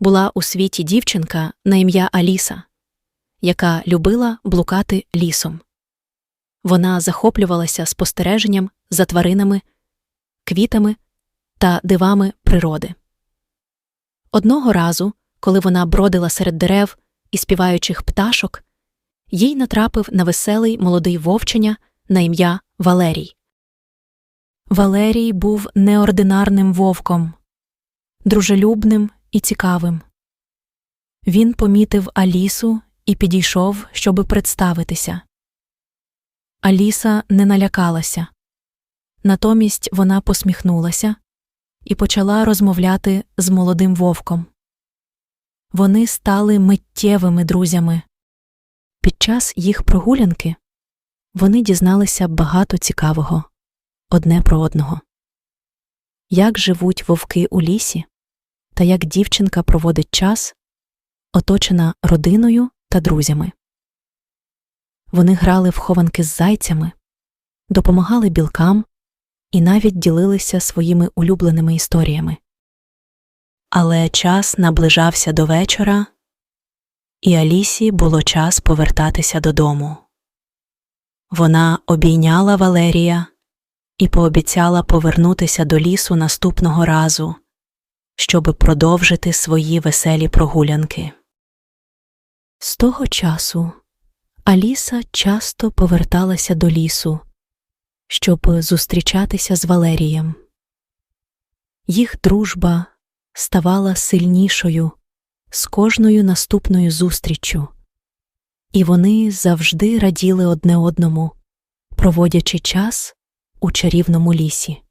була у світі дівчинка на ім'я Аліса, яка любила блукати лісом. Вона захоплювалася спостереженням за тваринами, квітами та дивами природи. Одного разу, коли вона бродила серед дерев і співаючих пташок, їй натрапив на веселий молодий вовченя на ім'я Валерій. Валерій був неординарним вовком, дружелюбним і цікавим. Він помітив Алісу і підійшов, щоби представитися. Аліса не налякалася. Натомість вона посміхнулася і почала розмовляти з молодим вовком. Вони стали миттєвими друзями. Під час їх прогулянки вони дізналися багато цікавого одне про одного. Як живуть вовки у лісі, та як дівчинка проводить час, оточена родиною та друзями. Вони грали в хованки з зайцями, допомагали білкам і навіть ділилися своїми улюбленими історіями. Але час наближався до вечора, і Алісі було час повертатися додому. Вона обійняла Валерія і пообіцяла повернутися до лісу наступного разу, щоби продовжити свої веселі прогулянки. З того часу Аліса часто поверталася до лісу, щоб зустрічатися з Валерієм. Їх дружба ставала сильнішою з кожною наступною зустріччю, і вони завжди раділи одне одному, проводячи час у чарівному лісі.